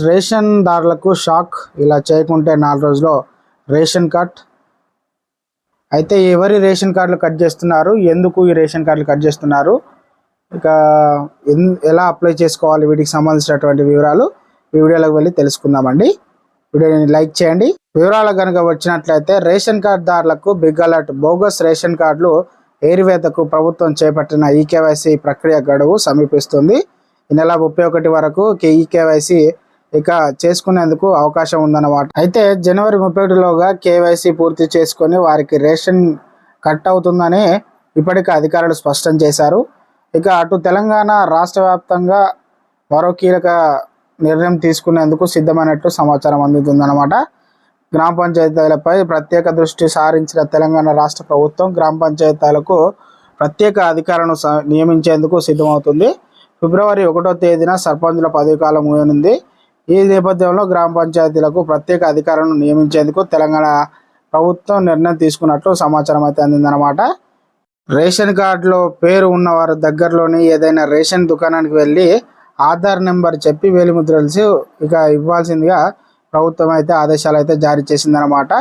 Ration దారులకు shock ఇలా చేయకుంటే నాలుగు రోజుల్లో రేషన్ కార్డ్. అయితే ఎవరి రేషన్ కార్డులు కట్ చేస్తున్నారు? ఎందుకు ఈ రేషన్ కార్డులు కట్ చేస్తున్నారు? ఇక ఎన్- ఎలా అప్లై చేసుకోవాలి? వీటికి సంబంధించినటువంటి వివరాలు ఈ వీడియోలోకి వెళ్ళి తెలుసుకుందామండి. వీడియోని లైక్ చేయండి. వివరాలు కనుక వచ్చినట్లయితే రేషన్ కార్డుదారులకు బిగ్ అలర్ట్. బోగస్ రేషన్ కార్డులు ఏరివేతకు ప్రభుత్వం చేపట్టిన ఈకేవైసీ ప్రక్రియ గడువు సమీపిస్తుంది. ఈ నెల ముప్పై ఒకటి వరకు ఈకేవైసీ ఇక చేసుకునేందుకు అవకాశం ఉందన్నమాట. అయితే జనవరి ముప్పై ఒకటిలోగా కేవైసీ పూర్తి చేసుకొని వారికి రేషన్ కట్ అవుతుందని ఇప్పటికే అధికారులు స్పష్టం చేశారు. ఇక అటు తెలంగాణ రాష్ట్ర వ్యాప్తంగా మరో కీలక నిర్ణయం తీసుకునేందుకు సిద్ధమైనట్టు సమాచారం అందుతుందన్నమాట. గ్రామ పంచాయతీలపై ప్రత్యేక దృష్టి సారించిన తెలంగాణ రాష్ట్ర ప్రభుత్వం గ్రామ పంచాయతీలకు ప్రత్యేక అధికారులను స- నియమించేందుకు సిద్ధమవుతుంది. ఫిబ్రవరి ఒకటో తేదీన సర్పంచుల పదవి కాలం ముగినుంది ఈ నేపథ్యంలో గ్రామ పంచాయతీలకు ప్రత్యేక అధికారులను నియమించేందుకు తెలంగాణ ప్రభుత్వం నిర్ణయం తీసుకున్నట్లు సమాచారం అయితే అందిందనమాట రేషన్ కార్డులో పేరు ఉన్నవారు దగ్గరలోని ఏదైనా రేషన్ దుకాణానికి వెళ్ళి ఆధార్ నెంబర్ చెప్పి వేలిముద్రలు ఇక ఇవ్వాల్సిందిగా ప్రభుత్వం అయితే ఆదేశాలు అయితే జారీ చేసిందనమాట